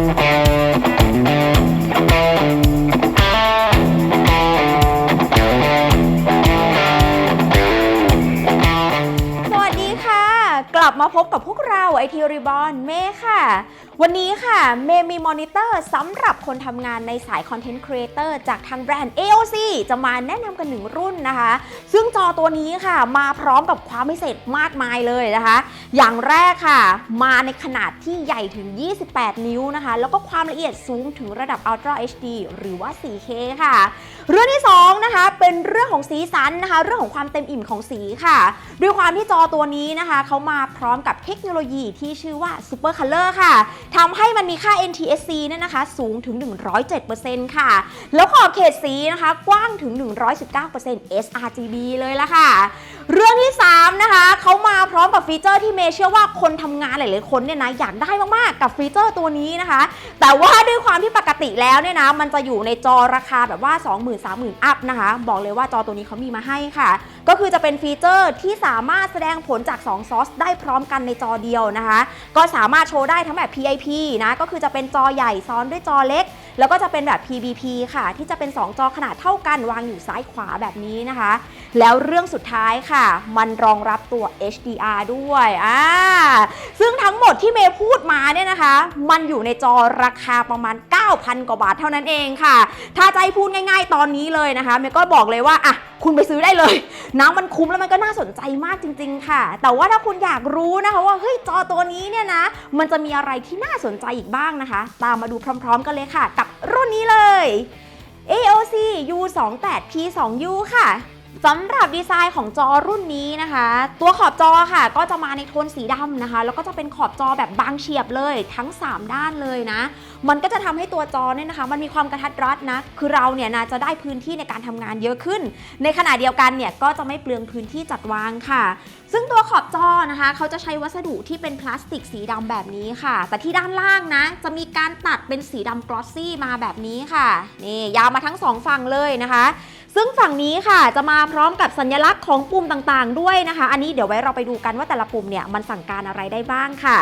สวัสดีค่ะกลับมาพบกับพวกเรา ไอทีรีบอนเมย์ค่ะ วันนี้ค่ะเมย์มีมอนิเตอร์สำหรับคนทำงานในสายคอนเทนต์ครีเอเตอร์จากทางแบรนด์ AOC จะมาแนะนำกันหนึ่งรุ่นนะคะ ซึ่งจอตัวนี้ค่ะมาพร้อมกับความพิเศษมากมายเลยนะคะ อย่างแรกค่ะ มาในขนาดที่ใหญ่ถึง 28 นิ้วนะคะ แล้วก็ความละเอียดสูงถึงระดับ Ultra HD หรือว่า 4K ค่ะ เรื่องที่สองนะคะ เป็นเรื่องของสีสันนะคะ เรื่องของความเต็มอิ่มของสีค่ะ ด้วยความที่จอตัวนี้นะคะเขามาพร้อมกับเทคโนโลยีที่ชื่อว่า Super Color ค่ะทำให้มันมีค่า NTSC เนี่ยนะคะ สูงถึง 107%ค่ะ แล้วขอบเขตสีนะคะ กว้างถึง 119% sRGB เลยละค่ะ เรื่องที่ 3 นะคะ เขามาพร้อมกับฟีเจอร์ที่เมเชื่อว่าคนทำงานหลายๆคนเนี่ยนะ อยากได้มากๆ กับฟีเจอร์ตัวนี้นะคะ แต่ว่าด้วยความที่ปกติแล้วเนี่ยนะ มันจะอยู่ในจอราคาแบบว่า 20,000 30,000 อัพนะคะ บอกเลยว่าจอตัวนี้เขามีมาให้ค่ะ ก็คือจะเป็นฟีเจอร์ที่สามารถแสดงผลจาก 2 ซอสได้พร้อมกันในจอเดียวนะคะ ก็สามารถโชว์ได้ทั้งแบบ PIP นะ ก็คือจะเป็นจอใหญ่ซ้อนด้วยจอเล็ก แล้วก็จะเป็นแบบ PBP ค่ะ ที่จะเป็น 2 จอขนาดเท่ากันวางอยู่ซ้ายขวาแบบนี้นะคะ แล้วเรื่องสุดท้ายค่ะ มันรองรับตัว HDR ด้วยอ่าซึ่งทั้งหมดที่เมย์พูดมาเนี่ยนะคะ มันอยู่ในจอราคาประมาณ 9,000 กว่าบาทเท่านั้นเองค่ะ ถ้าให้พูดง่ายๆ ตอนนี้เลยนะคะเมย์ก็บอกเลยว่าอะคุณไปซื้อได้เลยน้ำมันคุ้มแล้วมันก็น่าสนใจมากจริง ๆ ค่ะ แต่ว่าถ้าคุณอยากรู้นะคะว่าเฮ้ยจอตัวนี้เนี่ยนะ มันจะมีอะไรที่น่าสนใจอีกบ้างนะคะ ตามมาดูพร้อม ๆ กันเลยค่ะ กับรุ่นนี้เลย AOC U28 P2U ค่ะ สำหรับดีไซน์ของจอรุ่นนี้นะคะ ตัวขอบจอค่ะ ก็จะมาในโทนสีดำนะคะ แล้วก็จะเป็นขอบจอแบบบางเฉียบเลย ทั้ง 3 ด้านเลยนะ มันก็จะทำให้ตัวจอเนี่ยนะคะ มันมีความกระทัดรัดนะ คือเราเนี่ยนะจะได้พื้นที่ในการทำงานเยอะขึ้น ในขณะเดียวกันเนี่ยก็จะไม่เปลืองพื้นที่จัดวางค่ะ ซึ่งตัวขอบจอนะคะ เขาจะใช้วัสดุที่เป็นพลาสติกสีดำแบบนี้ค่ะ แต่ที่ด้านล่างนะ จะมีการตัดเป็นสีดำกลอสซี่มาแบบนี้ค่ะนี่ยาวมาทั้งสองฝั่งเลยนะคะ ซึ่งฝั่งนี้ค่ะจะมาพร้อมกับสัญลักษณ์ของปุ่มต่างๆ ด้วยนะคะ อันนี้เดี๋ยวไว้เราไปดูกันว่าแต่ละปุ่มเนี่ยมันสั่งการอะไรได้บ้างค่ะ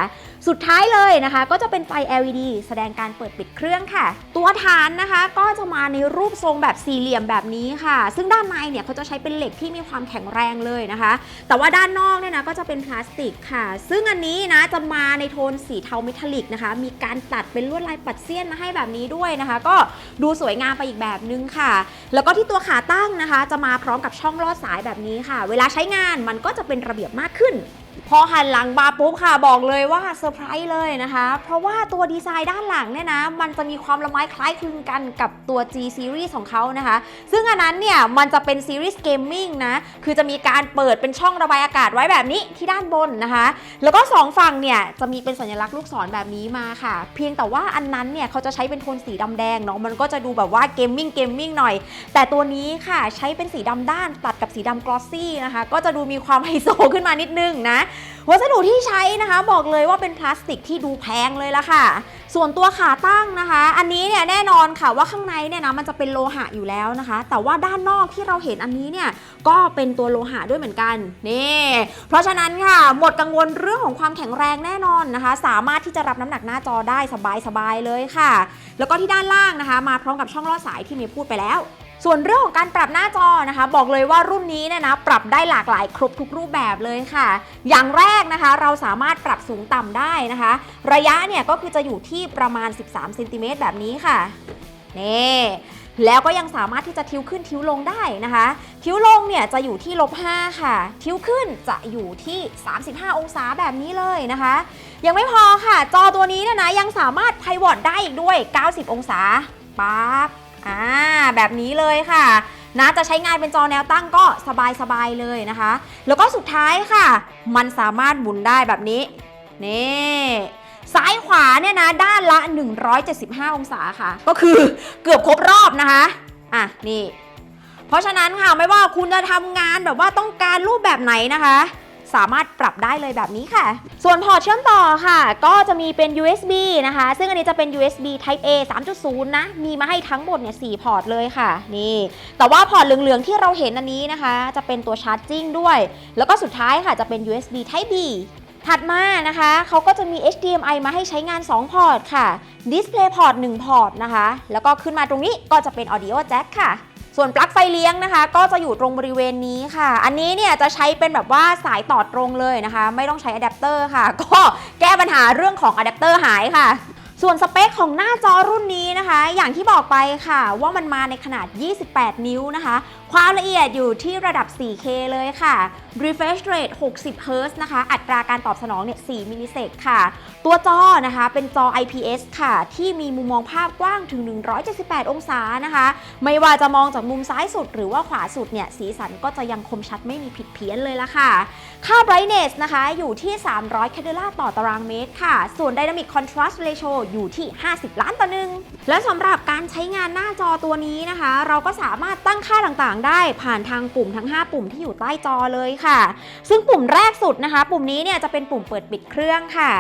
สุดท้ายเลยนะคะ ก็จะเป็นไฟ LED แสดงการเปิดปิดเครื่องค่ะ ตัวฐานนะคะก็จะมาในรูปทรงแบบสี่เหลี่ยมแบบนี้ค่ะ ซึ่งด้านในเนี่ยเขาจะใช้เป็นเหล็กที่มีความแข็งแรงเลยนะคะ แต่ว่าด้านนอกเนี่ยนะก็จะเป็นพลาสติกค่ะ ซึ่งอันนี้นะจะมาในโทนสีเทาเมทัลลิกนะคะ มีการตัดเป็นลวดลายปัดเสี้ยนมาให้แบบนี้ด้วยนะคะ ก็ดูสวยงามไปอีกแบบนึงค่ะ แล้วก็ที่ตัวขาตั้งนะคะ จะมาพร้อมกับช่องลอดสายแบบนี้ค่ะ เวลาใช้งานมันก็จะเป็นระเบียบมากขึ้น พอหันหลังมาปุ๊บค่ะบอกเลยว่าเซอร์ไพรส์เลยนะคะ เพราะว่าตัวดีไซน์ด้านหลังเนี่ยนะ มันจะมีความละไม้คล้ายคลึงกันกับตัว G Series ของเขานะคะ ซึ่งอันนั้นเนี่ย มันจะเป็นซีรีส์เกมมิ่งนะ คือจะมีการเปิดเป็นช่องระบายอากาศไว้แบบนี้ที่ด้านบนนะคะ แล้วก็ 2 ฝั่งเนี่ย จะมีเป็นสัญลักษณ์ลูกศรแบบนี้มาค่ะ เพียงแต่ว่าอันนั้นเนี่ยเขาจะใช้เป็นโทนสีดำแดงเนาะมันก็จะดูแบบว่าเกมมิ่งเกมมิ่งหน่อย แต่ตัวนี้ค่ะใช้เป็นสีดำด้านตัดกับสีดำกลอสซี่นะคะก็จะดูมีความไฮโซขึ้นมานิดนึงนะวัสดุที่ใช้นะคะบอกเลยว่าเป็นพลาสติกที่ดูแพงเลยละค่ะ ส่วนตัวขาตั้งนะคะ อันนี้เนี่ยแน่นอนค่ะว่าข้างในเนี่ยนะมันจะเป็นโลหะอยู่แล้วนะคะ แต่ว่าด้านนอกที่เราเห็นอันนี้เนี่ยก็เป็นตัวโลหะด้วยเหมือนกันนี่เพราะฉะนั้นค่ะหมดกังวลเรื่องของความแข็งแรงแน่นอนนะคะ สามารถที่จะรับน้ำหนักหน้าจอได้สบายๆเลยค่ะ แล้วก็ที่ด้านล่างนะคะ มาพร้อมกับช่องลอดสายที่เมย์พูดไปแล้ว ส่วนเรื่องของการปรับหน้าจอนะคะ บอกเลยว่ารุ่นนี้เนี่ยนะปรับได้หลากหลายครบทุกรูปแบบเลยค่ะ อย่างแรกนะคะเราสามารถปรับสูงต่ำได้นะคะ ระยะเนี่ยก็คือจะอยู่ที่ประมาณ 13เซนติเมตรแบบนี้ค่ะนี่แล้วก็ยังสามารถที่จะทิ้วขึ้นทิ้วลงได้นะคะ ทิ้วลงเนี่ยจะอยู่ที่ลบ5ค่ะ ทิ้วขึ้นจะอยู่ที่ 35 องศาแบบนี้เลยนะคะ ยังไม่พอค่ะ จอตัวนี้เนี่ยนะยังสามารถไพวอตได้อีกด้วย 90 องศาปั๊บ อ่าแบบนี้เลยค่ะนะจะใช้งานเป็นจอแนวตั้งก็สบายๆเลยนะคะ แล้วก็สุดท้ายค่ะ มันสามารถหมุนได้แบบนี้นี่ซ้ายขวาเนี่ยนะด้านละ 175 องศาค่ะ ก็คือเกือบครบรอบนะคะอะนี่ เพราะฉะนั้นค่ะไม่ว่าคุณจะทำงานแบบว่าต้องการรูปแบบไหนนะคะ สามารถปรับได้เลยแบบนี้ค่ะ ส่วนพอร์ตเชื่อมต่อค่ะ ก็จะมีเป็น USB นะคะ ซึ่งอันนี้จะเป็น USB Type A 3.0 นะ มีมาให้ทั้งหมดเนี่ย4พอร์ตเลยค่ะนี่ แต่ว่าพอร์ตเหลืองๆที่เราเห็นอันนี้นะคะ จะเป็นตัวชาร์จจิ้งด้วย แล้วก็สุดท้ายค่ะจะเป็น USB Type B ถัดมานะคะเขาก็จะมี HDMI มาให้ใช้งาน 2 พอร์ตค่ะ Display Port 1 พอร์ตนะคะ แล้วก็ขึ้นมาตรงนี้ก็จะเป็น Audio Jack ค่ะ ส่วนปลั๊กไฟเลี้ยงนะคะ ก็จะอยู่ตรงบริเวณนี้ค่ะ อันนี้เนี่ยจะใช้เป็นแบบว่าสายต่อตรงเลยนะคะ ไม่ต้องใช้อะแดปเตอร์ค่ะ ก็แก้ปัญหาเรื่องของอะแดปเตอร์หายค่ะส่วนสเปคของหน้าจอรุ่นนี้นะคะ อย่างที่บอกไปค่ะ ว่ามันมาในขนาด 28 นิ้วนะคะ ความละเอียดอยู่ที่ระดับ 4K เลยค่ะ refresh rate 60 Hz นะคะ อัตราการตอบสนองเนี่ย 4 มิลลิเซกค่ะ ตัวจอนะคะ เป็นจอ IPS ค่ะ ที่มีมุมมองภาพกว้างถึง 178 องศานะคะ ไม่ว่าจะมองจากมุมซ้ายสุดหรือว่าขวาสุดเนี่ย สีสันก็จะยังคมชัดไม่มีผิดเพี้ยนเลยละค่ะ ค่า brightness นะคะอยู่ที่ 300 c a n d e l a ต่อตารางเมตรค่ะ ส่วน dynamic contrast ratio อยู่ที่ 50 ล้านต่อหนึ่งและสำหรับการใช้งานหน้าจอตัวนี้นะคะ เราก็สามารถตั้งค่าต่างได้ผ่านทางปุ่มทั้ง 5 ปุ่มที่อยู่ใต้จอเลยค่ะ ซึ่งปุ่มแรกสุดนะคะ ปุ่มนี้เนี่ยจะเป็นปุ่มเปิดปิดเครื่องค่ะ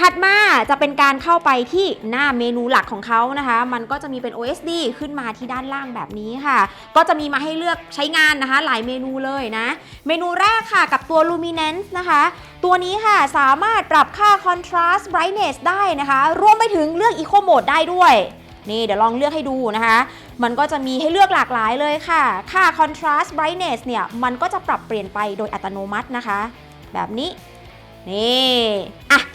ถัดมาจะเป็นการเข้าไปที่หน้าเมนูหลักของเขานะคะ มันก็จะมีเป็น OSD ขึ้นมาที่ด้านล่างแบบนี้ค่ะ ก็จะมีมาให้เลือกใช้งานนะคะ หลายเมนูเลยนะ เมนูแรกค่ะกับตัว Luminance นะคะ ตัวนี้ค่ะสามารถปรับค่า Contrast Brightness ได้นะคะ รวมไปถึงเลือก Eco Mode ได้ด้วย นี่เดี๋ยวลองเลือกให้ดูนะคะ มันก็จะมีให้เลือกหลากหลายเลยค่ะ ค่า Contrast Brightness เนี่ย มันก็จะปรับเปลี่ยนไปโดยอัตโนมัตินะคะ แบบนี้ นี่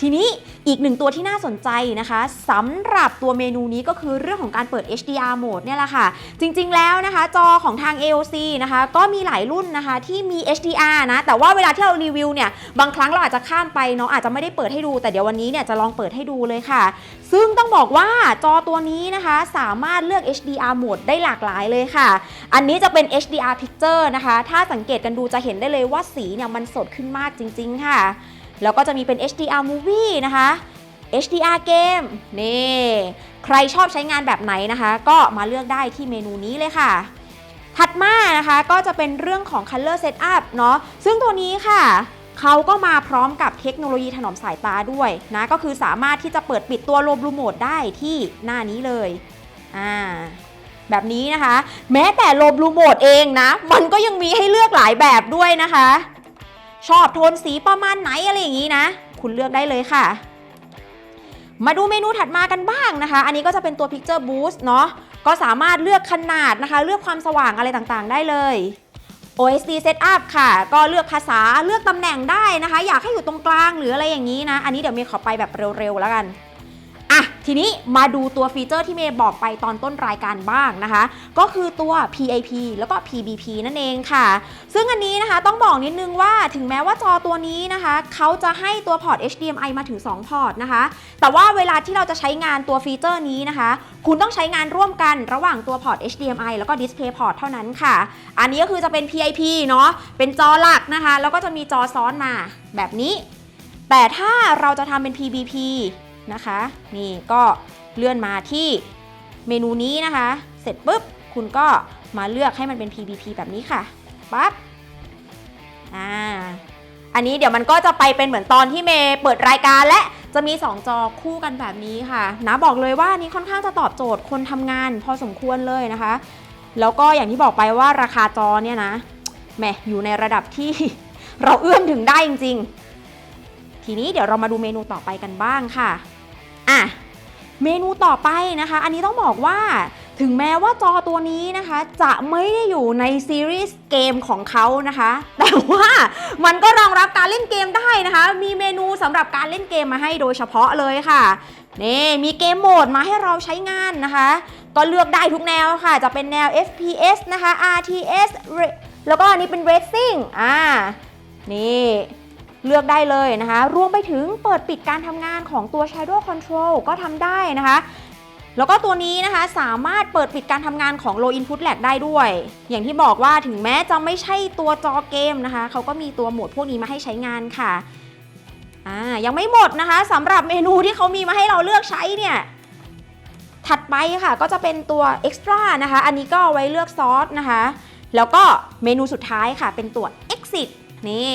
ทีนี้อีกหนึ่งตัวที่น่าสนใจนะคะสำหรับตัวเมนูนี้ก็คือเรื่องของการเปิด HDR Mode เนี่ยแหละค่ะ จริงๆแล้วนะคะ จอของทาง AOC นะคะ ก็มีหลายรุ่นนะคะที่มี HDR นะ แต่ว่าเวลาที่เรารีวิวเนี่ย บางครั้งเราอาจจะข้ามไปเนาะอาจจะไม่ได้เปิดให้ดู แต่เดี๋ยววันนี้เนี่ยจะลองเปิดให้ดูเลยค่ะ ซึ่งต้องบอกว่าจอตัวนี้นะคะสามารถเลือก HDR Mode ได้หลากหลายเลยค่ะ อันนี้จะเป็น HDR Picture นะคะ ถ้าสังเกตกันดูจะเห็นได้เลยว่าสีเนี่ยมันสดขึ้นมากจริง ๆ ค่ะ แล้วก็จะมีเป็น HDR Movie นะคะ HDR Game นี่ใครชอบใช้งานแบบไหนนะคะ ก็มาเลือกได้ที่เมนูนี้เลยค่ะ ถัดมานะคะก็จะเป็นเรื่องของ Color Setup เนาะซึ่งตัวนี้ค่ะเขาก็มาพร้อมกับเทคโนโลยีถนอมสายตาด้วยนะก็คือสามารถที่จะเปิดปิดตัวโลบลูโหมดได้ที่หน้านี้เลยอ่าแบบนี้นะคะ แม้แต่โลบลูโหมดเองนะ มันก็ยังมีให้เลือกหลายแบบด้วยนะคะ ชอบโทนสีประมาณไหนอะไรอย่างนี้นะ คุณเลือกได้เลยค่ะ มาดูเมนูถัดมากันบ้างนะคะ อันนี้ก็จะเป็นตัว Picture Boost เนาะก็สามารถเลือกขนาดนะคะ เลือกความสว่างอะไรต่างๆ ได้เลย OSD Setup ค่ะ ก็เลือกภาษาเลือกตำแหน่งได้นะคะ อยากให้อยู่ตรงกลางหรืออะไรอย่างนี้นะ อันนี้เดี๋ยวเมย์ขอไปแบบเร็วๆแล้วกัน ทีนี้มาดูตัวฟีเจอร์ที่เมย์บอกไปตอนต้นรายการบ้างนะคะ ก็คือตัว PAP แล้วก็ PBP นั่นเองค่ะ ซึ่งอันนี้นะคะต้องบอกนิดนึงว่าถึงแม้ว่าจอตัวนี้นะคะเขาจะให้ตัวพอร์ต HDMI มาถึง 2 พอร์ตนะคะ แต่ว่าเวลาที่เราจะใช้งานตัวฟีเจอร์นี้นะคะ คุณต้องใช้งานร่วมกันระหว่างตัวพอร์ต HDMI แล้วก็ Display Port เท่านั้นค่ะ อันนี้ก็คือจะเป็น PIP เนาะเป็นจอหลักนะคะ แล้วก็จะมีจอซ้อนมาแบบนี้ แต่ถ้าเราจะทำเป็น PBP นะคะ นี่ก็เลื่อนมาที่เมนูนี้นะคะ เสร็จปุ๊บคุณก็มาเลือกให้มันเป็น PBP แบบนี้ค่ะปั๊บอ่าอันนี้เดี๋ยวมันก็จะไปเป็นเหมือนตอนที่เมย์เปิดรายการและจะมี 2 จอคู่กันแบบนี้ค่ะนะบอกเลยว่านี่ค่อนข้างจะตอบโจทย์คนทำงานพอสมควรเลยนะคะ แล้วก็อย่างที่บอกไปว่าราคาจอเนี่ยนะแหมอยู่ในระดับที่ เราเอื้อมถึงได้จริง ๆ ทีนี้เดี๋ยวเรามาดูเมนูต่อไปกันบ้างค่ะ อะเมนูต่อไปนะคะ อันนี้ต้องบอกว่าถึงแม้ว่าจอตัวนี้นะคะ จะไม่ได้อยู่ในซีรีส์เกมของเขานะคะ แต่ว่ามันก็รองรับการเล่นเกมได้นะคะ มีเมนูสำหรับการเล่นเกมมาให้โดยเฉพาะเลยค่ะนี่มีเกมโหมดมาให้เราใช้งานนะคะ ก็เลือกได้ทุกแนวค่ะ จะเป็นแนว FPS นะคะ RTS แล้วก็อันนี้เป็น Racing อ่านี่ เลือกได้เลยนะคะ รวมไปถึงเปิดปิดการทำงานของตัว Shadow Control ก็ทำได้นะคะ แล้วก็ตัวนี้นะคะสามารถเปิดปิดการทำงานของ Low Input Lag ได้ด้วย อย่างที่บอกว่าถึงแม้จะไม่ใช่ตัวจอเกมนะคะ เขาก็มีตัวโหมดพวกนี้มาให้ใช้งานค่ะอ่ายังไม่หมดนะคะสำหรับเมนูที่เขามีมาให้เราเลือกใช้เนี่ยถัดไปค่ะก็จะเป็นตัว Extra นะคะ อันนี้ก็ไว้เลือกซอสนะคะ แล้วก็เมนูสุดท้ายค่ะเป็นตัว Exit นี่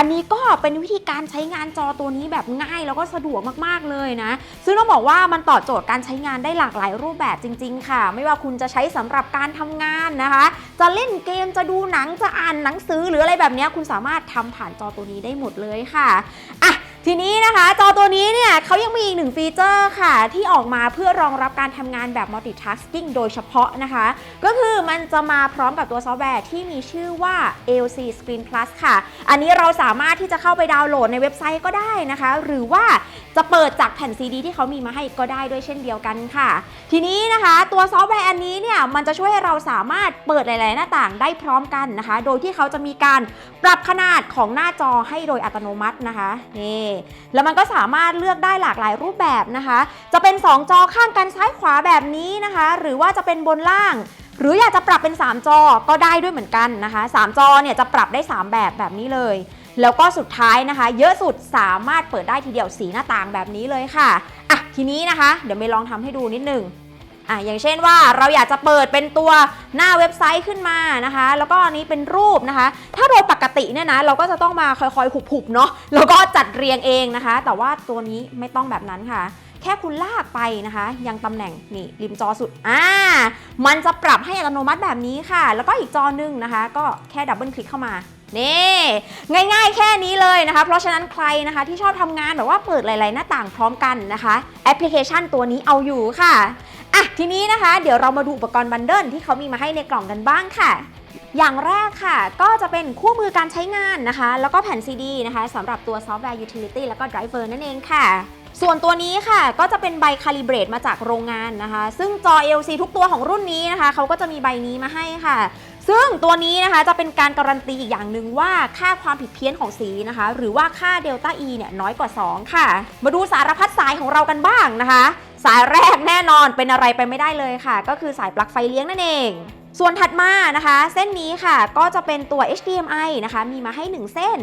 อันนี้ก็เป็นวิธีการใช้งานจอตัวนี้แบบง่ายแล้วก็สะดวกมากๆเลยนะ ซึ่งต้องบอกว่ามันตอบโจทย์การใช้งานได้หลากหลายรูปแบบจริง ๆ ค่ะ ไม่ว่าคุณจะใช้สำหรับการทำงานนะคะ จะเล่นเกมจะดูหนังจะอ่านหนังสือหรืออะไรแบบนี้คุณสามารถทำผ่านจอตัวนี้ได้หมดเลยค่ะอะ ทีนี้นะคะ จอตัวนี้เนี่ยเขายังมีอีกหนึ่งฟีเจอร์ค่ะ ที่ออกมาเพื่อรองรับการทำงานแบบ multitasking โดยเฉพาะนะคะ ก็คือมันจะมาพร้อมกับตัวซอฟต์แวร์ที่มีชื่อว่า AOC Screen Plus ค่ะ อันนี้เราสามารถที่จะเข้าไปดาวน์โหลดในเว็บไซต์ก็ได้นะคะ หรือว่า จะเปิดจากแผ่นซีดีที่เขามีมาให้ก็ได้ด้วยเช่นเดียวกันค่ะ ทีนี้นะคะ ตัวซอฟต์แวร์อันนี้เนี่ยมันจะช่วยให้เราสามารถเปิดหลาย ๆ หน้าต่างได้พร้อมกันนะคะ โดยที่เขาจะมีการปรับขนาดของหน้าจอให้โดยอัตโนมัตินะคะนี่แล้วมันก็สามารถเลือกได้หลากหลายรูปแบบนะคะ จะเป็น 2 จอข้างกันซ้ายขวาแบบนี้นะคะ หรือว่าจะเป็นบนล่างหรืออยากจะปรับเป็น 3 จอก็ได้ด้วยเหมือนกันนะคะ 3 จอเนี่ยจะปรับได้ 3 แบบแบบนี้เลย แล้วก็สุดท้ายนะคะ เยอะสุดสามารถเปิดได้ทีเดียวสีหน้าต่างแบบนี้เลยค่ะอะทีนี้นะคะ เดี๋ยวเมย์ลองทำให้ดูนิดหนึงอะอย่างเช่นว่าเราอยากจะเปิดเป็นตัวหน้าเว็บไซต์ขึ้นมานะคะ แล้วก็อันนี้เป็นรูปนะคะ ถ้าโดยปกติเนี่ยนะเราก็จะต้องมาคอยๆหุบๆเนาะแล้วก็จัดเรียงเองนะคะ แต่ว่าตัวนี้ไม่ต้องแบบนั้นค่ะ แค่คุณลากไปนะคะ ยังตำแหน่งนี่ริมจอสุดอ่ามันจะปรับให้อัตโนมัติแบบนี้ค่ะ แล้วก็อีกจอหนึงนะคะ ก็แค่ดับเบิลคลิกเข้ามา นี่ง่าย ๆ แค่นี้เลยนะคะ เพราะฉะนั้นใครนะคะที่ชอบทำงานแบบว่าเปิดหลาย ๆ หน้าต่างพร้อมกันนะคะ แอปพลิเคชันตัวนี้เอาอยู่ค่ะอะทีนี้นะคะเดี๋ยวเรามาดูอุปกรณ์บันเดิลที่เขามีมาให้ในกล่องกันบ้างค่ะอย่างแรกค่ะ ก็จะเป็นคู่มือการใช้งานนะคะ แล้วก็แผ่นซีดีนะคะสำหรับตัวซอฟต์แวร์ Utility แล้วก็ Driver นั่นเองค่ะ ส่วนตัวนี้ค่ะ ก็จะเป็นใบคาลิเบรตมาจากโรงงานนะคะ ซึ่งจอ LC ทุกตัวของรุ่นนี้นะคะ เขาก็จะมีใบนี้มาให้ค่ะ ซึ่งตัวนี้นะคะจะเป็นการการันตีอีกอย่างหนึ่งว่าค่าความผิดเพี้ยนของสีนะคะ หรือว่าค่าเดลต้า E เนี่ยน้อยกว่า 2 ค่ะ มาดูสารพัดสายของเรากันบ้างนะคะ สายแรกแน่นอนเป็นอะไรไปไม่ได้เลยค่ะ ก็คือสายปลั๊กไฟเลี้ยงนั่นเอง ส่วนถัดมานะคะ เส้นนี้ค่ะก็จะเป็นตัว HDMI นะคะมีมาให้ 1 เส้น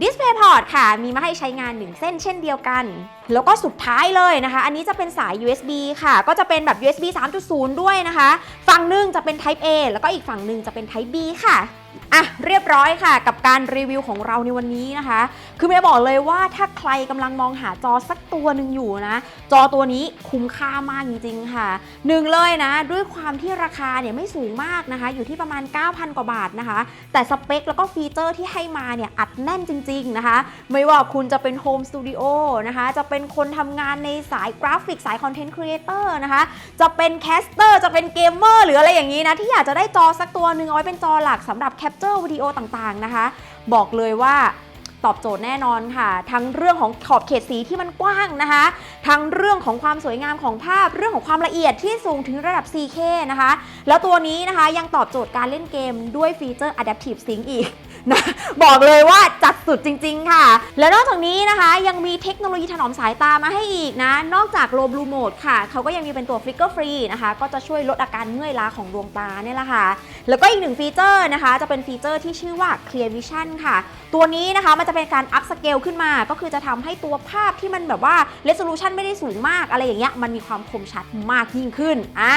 DisplayPort ค่ะ มีมาให้ใช้งาน 1 เส้นเช่นเดียวกัน แล้วก็สุดท้ายเลยนะคะ อันนี้จะเป็นสาย USB ค่ะ ก็จะเป็นแบบ USB 3.0 ด้วยนะคะ ฝั่งหนึ่งจะเป็น Type A แล้วก็อีกฝั่งหนึ่งจะเป็น Type B ค่ะอะเรียบร้อยค่ะ กับการรีวิวของเราในวันนี้นะคะ คือเมย์บอกเลยว่าถ้าใครกำลังมองหาจอสักตัวหนึ่งอยู่นะ จอตัวนี้คุ้มค่ามากจริง ๆ ค่ะหนึ่งเลยนะ ด้วยความที่ราคาเนี่ยไม่สูงมากนะคะ อยู่ที่ประมาณ 9,000 กว่าบาทนะคะ แต่สเปคแล้วก็ฟีเจอร์ที่ให้มาเนี่ยอัดแน่นจริง ๆ นะคะ ไม่ว่าคุณจะเป็นโฮมสตูดิโอนะคะ จะเป็นคนทำงานในสายกราฟิกสายคอนเทนต์ครีเอเตอร์นะคะ จะเป็นแคสเตอร์จะเป็นเกมเมอร์หรืออะไรอย่างนี้นะ ที่อยากจะได้จอสักตัวหนึ่งเอาไว้เป็นจอหลักสำหรับแคปเจอร์วิดีโอต่างๆนะคะ บอกเลยว่าตอบโจทย์แน่นอนค่ะ ทั้งเรื่องของขอบเขตสีที่มันกว้างนะคะ ทั้งเรื่องของความสวยงามของภาพ เรื่องของความละเอียดที่สูงถึงระดับ 4K นะคะ แล้วตัวนี้นะคะยังตอบโจทย์การเล่นเกมด้วยฟีเจอร์ Adaptive Sync อีกนะ บอกเลยว่าจัด สุดจริง ๆ ค่ะ แล้วนอกจากนี้นะคะ ยังมีเทคโนโลยีถนอมสายตามาให้อีกนะ นอกจาก Low Blue Mode ค่ะ เขาก็ยังมีเป็นตัว Flicker Free นะคะ ก็จะช่วยลดอาการเมื่อยล้าของดวงตาเนี่ยแหละค่ะ แล้วก็อีกหนึ่งฟีเจอร์นะคะ จะเป็นฟีเจอร์ที่ชื่อว่า Clear Vision ค่ะ ตัวนี้นะคะมันจะเป็นการอัพสเกลขึ้นมา ก็คือจะทำให้ตัวภาพที่มันแบบว่า resolution ไม่ได้สูงมากอะไรอย่างเงี้ย มันมีความคมชัดมากยิ่งขึ้น อ่า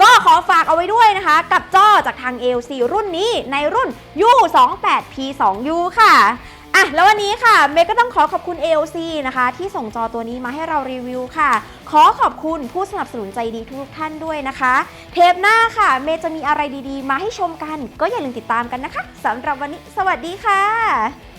ก็ขอฝากเอาไว้ด้วยนะคะ กับจอจากทาง ALC รุ่นนี้ในรุ่น U28P2U ค่ะอ่ะแล้ววันนี้ค่ะเมย์ก็ต้องขอขอบคุณ AOC นะคะ ที่ส่งจอตัวนี้มาให้เรารีวิวค่ะ ขอขอบคุณผู้สนับสนุนใจดีทุกท่านด้วยนะคะ เทปหน้าค่ะ เมย์จะมีอะไรดีๆ มาให้ชมกัน ก็อย่าลืมติดตามกันนะคะสำหรับวันนี้ สวัสดีค่ะ